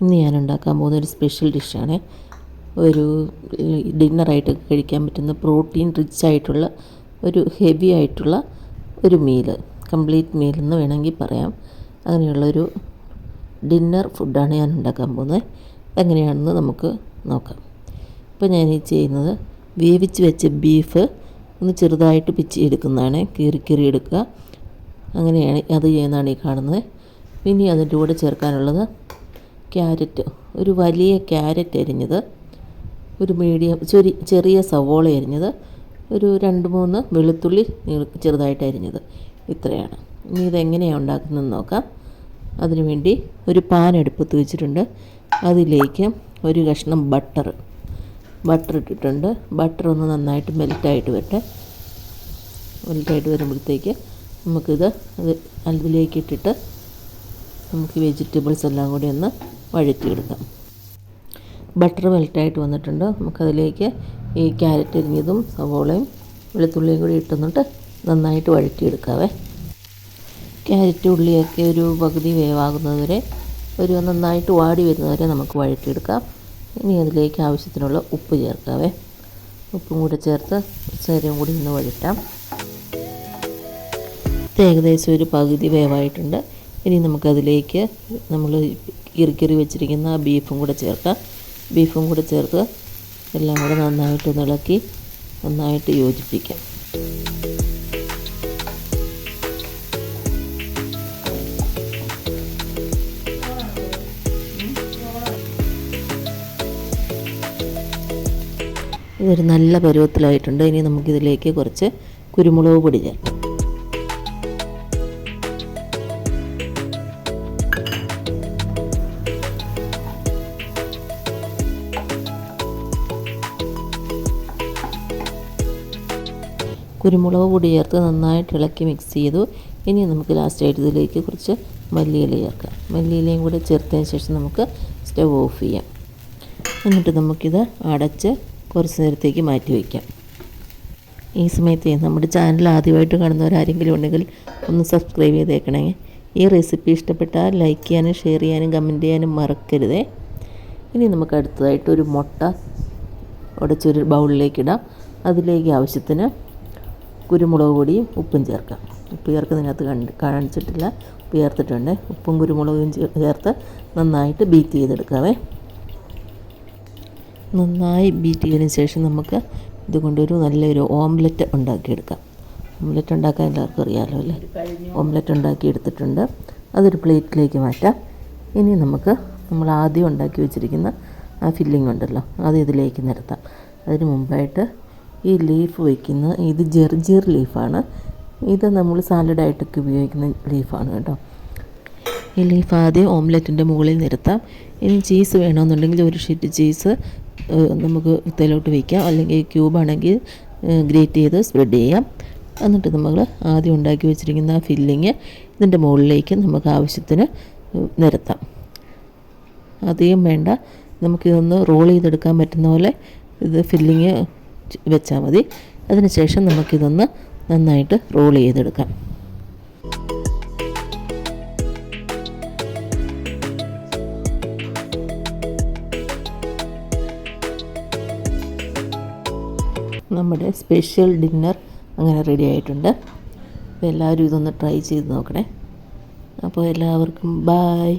ഇന്ന് ഞാൻ ഉണ്ടാക്കാൻ പോകുന്ന ഒരു സ്പെഷ്യൽ ഡിഷാണ് ഒരു ഡിന്നറായിട്ട് കഴിക്കാൻ പറ്റുന്ന പ്രോട്ടീൻ റിച്ച് ആയിട്ടുള്ള ഒരു ഹെവി ആയിട്ടുള്ള ഒരു മീൽ കംപ്ലീറ്റ് മീൽ എന്ന് വേണമെങ്കിൽ പറയാം. അങ്ങനെയുള്ളൊരു ഡിന്നർ ഫുഡാണ് ഞാൻ ഉണ്ടാക്കാൻ പോകുന്നത്. എങ്ങനെയാണെന്ന് നമുക്ക് നോക്കാം. ഇപ്പോൾ ഞാൻ ഈ ചെയ്യുന്നത് വേവിച്ച് വെച്ച ബീഫ് ഒന്ന് ചെറുതായിട്ട് പിച്ചി എടുക്കുന്നതാണ്. കീറി കീറി എടുക്കുക. അങ്ങനെയാണ് അത് ചെയ്യുന്നതാണ് ഈ കാണുന്നത്. ഇനി അതിന്റെ കൂടെ ചേർക്കാനുള്ളത് ക്യാരറ്റ് ഒരു വലിയ ക്യാരറ്റ് അരിഞ്ഞത് ഒരു മീഡിയം ചെറി ചെറിയ സവോള അരിഞ്ഞത് ഒരു രണ്ട് മൂന്ന് വെളുത്തുള്ളി ചെറുതായിട്ട് അരിഞ്ഞത്. ഇത്രയാണ്. ഇനി ഇതെങ്ങനെയാണ് ഉണ്ടാക്കുന്നതെന്ന് നോക്കാം. അതിനുവേണ്ടി ഒരു പാൻ എടുപ്പത്ത് വെച്ചിട്ടുണ്ട്. അതിലേക്ക് ഒരു കഷ്ണം ബട്ടർ ബട്ടർ ഇട്ടിട്ടുണ്ട്. ബട്ടർ ഒന്ന് നന്നായിട്ട് മെൽറ്റായിട്ട് വരട്ടെ. മെൽറ്റായിട്ട് വരുമ്പോഴത്തേക്ക് നമുക്കിത് അത് അതിലേക്ക് ഇട്ടിട്ട് നമുക്ക് വെജിറ്റബിൾസ് എല്ലാം കൂടി ഒന്ന് വഴറ്റി എടുക്കാം ബട്ടർ മെൽറ്റായിട്ട് വന്നിട്ടുണ്ട്. നമുക്കതിലേക്ക് ഈ ക്യാരറ്റ് അരിഞ്ഞതും സവോളയും വെളുത്തുള്ളിയും കൂടി ഇട്ടുന്നിട്ട് നന്നായിട്ട് വഴറ്റിയെടുക്കാവേ. ക്യാരറ്റ് ഉള്ളിയൊക്കെ ഒരു പകുതി വേവാകുന്നത് വരെ ഒരു നന്നായിട്ട് വാടി വരുന്നവരെ നമുക്ക് വഴറ്റിയെടുക്കാം. ഇനി അതിലേക്ക് ആവശ്യത്തിനുള്ള ഉപ്പ് ചേർക്കാവേ. ഉപ്പും കൂടെ ചേർത്ത് നേരം കൂടി ഒന്ന് വഴറ്റാം. ഏകദേശം ഒരു പകുതി വേവായിട്ടുണ്ട്. ഇനി നമുക്കതിലേക്ക് നമ്മൾ കിറിക്കറി വെച്ചിരിക്കുന്ന ആ ബീഫും കൂടെ ചേർക്കാം. ബീഫും കൂടെ ചേർത്ത് എല്ലാം കൂടെ നന്നായിട്ടൊന്ന് ഇളക്കി നന്നായിട്ട് യോജിപ്പിക്കാം. ഇതൊരു നല്ല പരുവത്തിലായിട്ടുണ്ട്. ഇനി നമുക്കിതിലേക്ക് കുറച്ച് കുരുമുളക് പൊടി ചേർക്കാം. കുരുമുളക് പൊടി ചേർത്ത് നന്നായിട്ട് ഇളക്കി മിക്സ് ചെയ്തു. ഇനി നമുക്ക് ലാസ്റ്റായിട്ട് ഇതിലേക്ക് കുറച്ച് മല്ലിയില ചേർക്കാം. മല്ലിയിലയും കൂടെ ചേർത്തതിന് ശേഷം നമുക്ക് സ്റ്റവ് ഓഫ് ചെയ്യാം. എന്നിട്ട് നമുക്കിത് അടച്ച് കുറച്ച് നേരത്തേക്ക് മാറ്റി വയ്ക്കാം. ഈ സമയത്ത് നമ്മുടെ ചാനൽ ആദ്യമായിട്ട് കാണുന്നവരാരെങ്കിലും ഉണ്ടെങ്കിൽ ഒന്ന് സബ്സ്ക്രൈബ് ചെയ്തേക്കണേ. ഈ റെസിപ്പി ഇഷ്ടപ്പെട്ടാൽ ലൈക്ക് ചെയ്യാനും ഷെയർ ചെയ്യാനും കമന്റ് ചെയ്യാനും മറക്കരുതേ. ഇനി നമുക്ക് അടുത്തതായിട്ട് ഒരു മുട്ട ഉടച്ചൊരു ബൗളിലേക്കിടാം അതിലേക്ക് ആവശ്യത്തിന് കുരുമുളക് പൊടിയും ഉപ്പും ചേർക്കാം. ഉപ്പ് ചേർക്കുന്നതിനകത്ത് കണ്ട് കാണിച്ചിട്ടില്ല. ഉപ്പ് ചേർത്തിട്ടുണ്ട്. ഉപ്പും കുരുമുളകും ചേർത്ത് നന്നായിട്ട് ബീറ്റ് ചെയ്തെടുക്കാവേ. നന്നായി ബീറ്റ് ചെയ്തതിന് ശേഷം നമുക്ക് ഇതുകൊണ്ടൊരു നല്ലൊരു ഓംലെറ്റ് ഉണ്ടാക്കിയെടുക്കാം. ഓംലെറ്റ് ഉണ്ടാക്കാൻ എല്ലാവർക്കും അറിയാമല്ലോ അല്ലേ? ഓംലെറ്റ് ഉണ്ടാക്കി എടുത്തിട്ടുണ്ട്. അതൊരു പ്ലേറ്റിലേക്ക് മാറ്റാം. ഇനി നമുക്ക് നമ്മൾ ആദ്യം ഉണ്ടാക്കി വെച്ചിരിക്കുന്ന ആ ഫില്ലിംഗ് ഉണ്ടല്ലോ അത് ഇതിലേക്ക് നിരത്താം അതിന് മുമ്പായിട്ട് ഈ ലീഫ് വയ്ക്കുന്നത് ഇത് ജെർജീർ ലീഫാണ് ഇത് നമ്മൾ സാലഡായിട്ടൊക്കെ ഉപയോഗിക്കുന്ന ലീഫാണ് കേട്ടോ. ഈ ലീഫ് ആദ്യം ഓംലെറ്റിന്റെ മുകളിൽ നിരത്താം. ഇനി ചീസ് വേണമെന്നുണ്ടെങ്കിൽ ഒരു ഷീറ്റ് ചീസ് നമുക്ക് ഇതിലോട്ട് വയ്ക്കാം അല്ലെങ്കിൽ ക്യൂബാണെങ്കിൽ ഗ്രേറ്റ് ചെയ്ത് സ്പ്രെഡ് ചെയ്യാം. എന്നിട്ട് നമ്മൾ ആദ്യം ഉണ്ടാക്കി വെച്ചിരിക്കുന്ന ഫില്ലിങ് ഇതിന്റെ മുകളിലേക്ക് നമുക്ക് ആവശ്യത്തിന് നിരത്താം. അധികം വേണ്ട. നമുക്കിതൊന്ന് റോൾ ചെയ്തെടുക്കാൻ പറ്റുന്ന പോലെ ഇത് ഫില്ലിങ് വെച്ചാൽ മതി. അതിനുശേഷം നമുക്കിതൊന്ന് നന്നായിട്ട് റോൾ ചെയ്തെടുക്കാം. നമ്മുടെ സ്പെഷ്യൽ ഡിന്നർ അങ്ങനെ റെഡി ആയിട്ടുണ്ട്. എല്ലാവരും ഇതൊന്ന് ട്രൈ ചെയ്ത് നോക്കണേ. അപ്പോൾ എല്ലാവർക്കും ബായ്